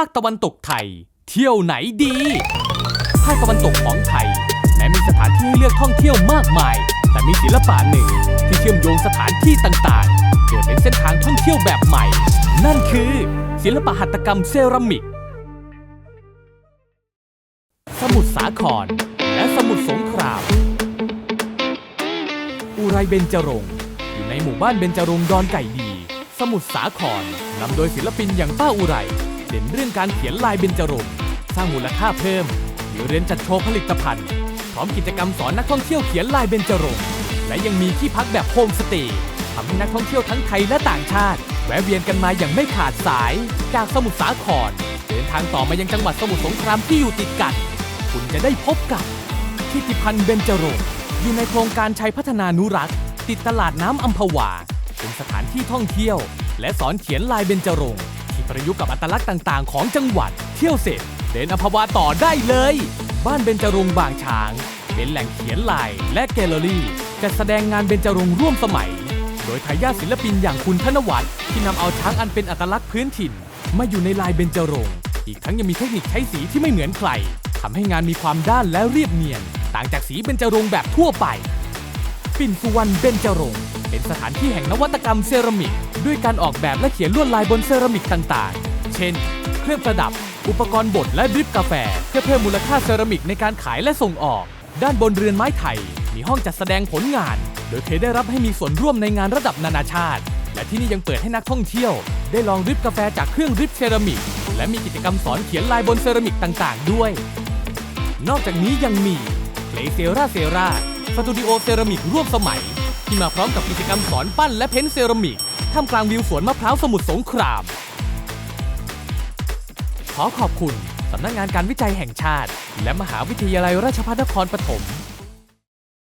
ภาคตะวันตกไทย เที่ยวไหนดี ภาคตะวันตกของไทยแม้มีสถานที่ให้เลือกท่องเที่ยวมากมาย แต่มีศิลปะหนึ่งที่เชื่อมโยงสถานที่ต่างๆเกิดเป็นเส้นทางท่องเที่ยวแบบใหม่ นั่นคือ ศิลปหัตถกรรมเซรามิก สมุทรสาคร และสมุทรสงครามอุไรเบญจรงค์อยู่ในหมู่บ้านเบญจรงค์ดอนไก่ดี สมุทรสาครนำโดยศิลปินอย่างป้าอุไร ด่นเรื่องการเขียนลายเบญจรงค์สร้างมูลค่าเพิ่มมีเรียนจัดโชว์ผลิตภัณฑ์พร้อมกิจกรรมสอนนักท่องเที่ยวเขียนลายเบญจรงค์และยังมีที่พักแบบโฮมสเตย์ทำให้นักท่องเที่ยวทั้งไทยและต่างชาติ แวะเวียนกันมาอย่างไม่ขาดสาย จากสมุทรสาครเดินทางต่อมายังจังหวัดสมุทรสงครามที่อยู่ติดกัน คุณจะได้พบกับทิติพันธ์เบญจรงค์อยู่ในโครงการชัยพัฒนานุรักษ์ ติดตลาดน้ำอัมพวา เป็นสถานที่ท่องเที่ยว และสอนเขียนลายเบญจรงค์ ที่ประยุกต์กับอัตลักษณ์ต่างๆ ของจังหวัด เที่ยวเสร็จเดินอัมพวาต่อได้เลย บ้านเบญจรงค์บางช้าง เป็นแหล่งเขียนลายและแกลเลอรี่จัดแสดงงานเบญจรงค์ร่วมสมัย โดยทายาทศิลปินอย่างคุณธนวัฒน์ที่นำเอาช้างอันเป็นอัตลักษณ์พื้นถิ่น มาอยู่ในลายเบญจรงค์อีกทั้งยังมีเทคนิคใช้สีที่ไม่เหมือนใครทำให้งานมีความด้านและเรียบเนียน ต่างจากสีเบญจรงค์แบบทั่วไป ปิ่นสุวรรณเบญจรงค์ เป็นสถานที่แห่งนวัตกรรมเซรามิก ด้วยการออกแบบและเขียนลวดลายบนเซรามิกต่างๆ เช่น เครื่องประดับ อุปกรณ์บดและดริปกาแฟ เพื่อเพิ่มมูลค่าเซรามิกในการขายและส่งออก ด้านบนเรือนไม้ไทย มีห้องจัดแสดงผลงาน โดยเคยได้รับให้มีส่วนร่วมในงานระดับนานาชาติ และที่นี่ยังเปิดให้นักท่องเที่ยว ได้ลองดริปกาแฟจากเครื่องดริปเซรามิก และมีกิจกรรมสอนเขียนลายบนเซรามิกต่างๆ ด้วย นอกจากนี้ยังมีเพลเซราเซราสตูดิโอเซรามิกร่วมสมัย ที่มาพร้อมกับกิจกรรมสอนปั้นและเพ้นเซรามิกท่ามกลางวิวสวนมะพร้าวสมุทรสงคราม ขอขอบคุณสำนักงานการวิจัยแห่งชาติ และมหาวิทยาลัยราชภัฏนครปฐม